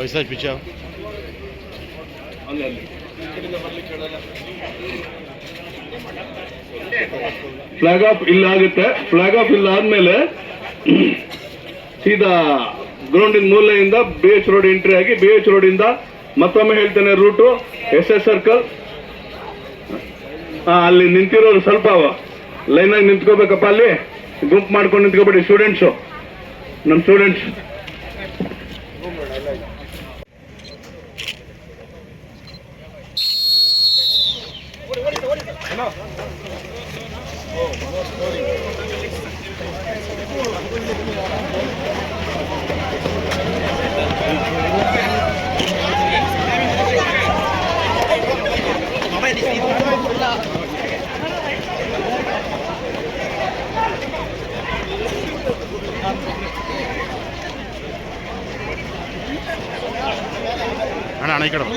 ವಯಸ್ಸಾದ ಪಿಚ್ಚ. ಅಲ್ಲಿ flag of ಇಲ್ಲ ಆಗುತ್ತೆ. ಫ್ಲಾಗ್ ಆಫ್ ಇಲ್ಲ ಆದ್ಮೇಲೆ ಸೀದಾ ಗ್ರೌಂಡಿನ ಮೂಲೆಯಿಂದ ಬಿ ಎಚ್ ರೋಡ್ ಎಂಟ್ರಿ ಆಗಿ ಬಿ ಎಚ್ ರೋಡ್ ಇಂದ ಮತ್ತೊಮ್ಮೆ ಹೇಳ್ತೇನೆ ರೂಟು ಎಸ್ ಎಸ್ ಸರ್ಕಲ್ ಅಲ್ಲಿ ನಿಂತಿರೋರು ಸ್ವಲ್ಪ ಲೈನಾಗಿ ನಿಂತ್ಕೋಬೇಕಪ್ಪ ಅಲ್ಲಿ. ಗುಂಪು ಮಾಡ್ಕೊಂಡು ನಿಂತ್ಕೋಬೇಡಿ ಸ್ಟೂಡೆಂಟ್ಸು ನಮ್ಮ ಸ್ಟೂಡೆಂಟ್ಸ್ ആണ് അണയ്ക്കണം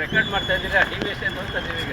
ರೆಕಾರ್ಡ್ ಮಾಡ್ತಾ ಇದ್ದೀರಾ? ಟಿ ವಿ ಎಷ್ಟೇ ನೋಡ್ತಾ ಇದ್ದೀವಿ ಈಗ?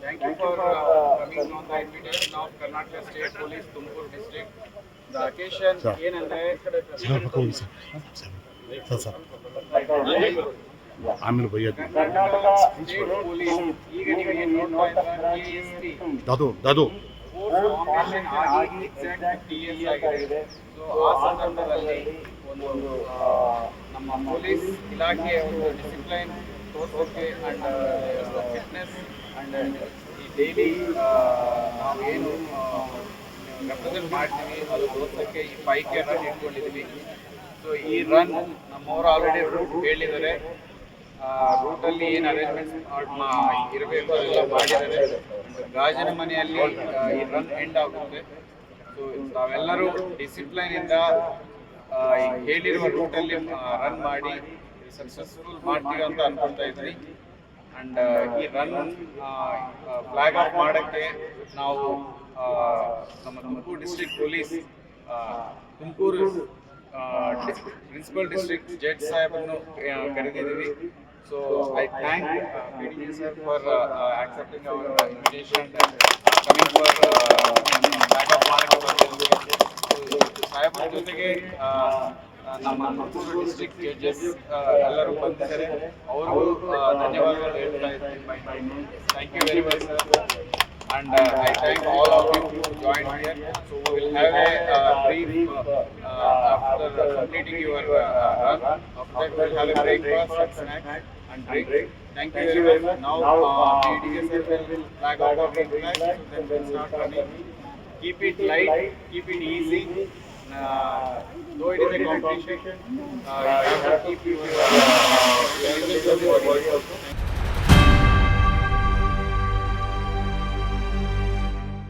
Thank you for uh, coming on the invitation of Karnataka State Police, Tumakuru district. The occasion Sir. ಏನಂದ್ರೆ ಸರ್ ಪಕ್ಕ ಹೋಗಿ ಸರ್ ಸರ್ ಸರ್ ಆಮೇಲೆ ಬೈಯೋದು ಸ್ಟೇಟ್ ಪೊಲೀಸ್ ಈಗ ನೀವು ಏನು ನೋಡ್ತಾ ಇದ್ದೀರಾ KSP Dadu Dadu force formation ಆಗಿ ಎಕ್ಸಾಕ್ಟ್ ಟಿ ಎಸ್ ಆಗಿದೆ ಸೊ ಆ ಸಂದರ್ಭದಲ್ಲಿ ಒಂದು ಆ, ನಮ್ಮ ಪೊಲೀಸ್ ಇಲಾಖೆಯ ಒಂದು ಡಿಸಿಪ್ಲೈನ್ ತೋರಿಸೋಕೆ ಅಂಡ್ ಫಿಟ್ನೆಸ್ ಅಂಡ್ ಈ ಡೈಲಿ ಏನು ರೆಪ್ರೆಸೆಂಟ್ ಮಾಡ್ತೀವಿ ಅದು ಓದೋಕ್ಕೆ ಈ ಬೈಕ್ ರನ್ ಇಟ್ಕೊಂಡಿದ್ದೀವಿ ಸೊ ಈ ರನ್ ನಮ್ಮವರು ಆಲ್ರೆಡಿ ರೂಟ್ ಹೇಳಿದ್ದಾರೆ. ರೂಟಲ್ಲಿ ಏನು ಅರೇಂಜ್ಮೆಂಟ್ಸ್ ಇರಬೇಕು ಅದೆಲ್ಲ ಮಾಡಿದ್ದಾರೆ. ಗಾಜಿನ ಮನೆಯಲ್ಲಿ ಈ ರನ್ ಎಂಡ್ ಆಗುತ್ತೆ. ಸೊ ನಾವೆಲ್ಲರೂ ಡಿಸಿಪ್ಲೈನ್ ಇಂದ ಆ, ಈ ಹೇಳಿರುವ ರೂಟಲ್ಲಿ ರನ್ ಮಾಡಿ ಸಕ್ಸಸ್ಫುಲ್ ಮಾಡ್ತೀವಿ ಅಂತ ಅನ್ಕೊಳ್ತಾ ಇದ್ವಿ ಅಂಡ್ ಈ ರನ್ ಫ್ಲಾಗ್ ಆಫ್ ಮಾಡಕ್ಕೆ ನಾವು ನಮ್ಮ Tumakuru district police Tumakuru principal district judge ಸಾಹೇಬನ್ನು ಕರೆದಿದ್ದೀವಿ. So I thank sir for accepting our invitation coming for flag off ಸಾಹೇಬರ ಜೊತೆಗೆ ಆ, ಆ, ನಮ್ಮ ತುಮಕೂರು ಡಿಸ್ಟ್ರಿಕ್ಟ್ ಜಡ್ಜಸ್ ಎಲ್ಲರೂ ಬಂದಿದ್ದಾರೆ ಅವ್ರಿಗೂ ಆ, ಧನ್ಯವಾದಗಳು ಹೇಳ್ತಾ ಇದ್ದೀನಿ thank you very much sir and uh, I thank all of you who joined here. So we will have a uh, brief uh, uh, after completing your uh, run. After that, we will have a breakfast and snacks and drink. Thank you very much. Now, uh, PDSF will flag out of the flag, so then we'll start running. Keep it light, keep it easy. Uh, though it is a competition, uh, you have to keep your uh,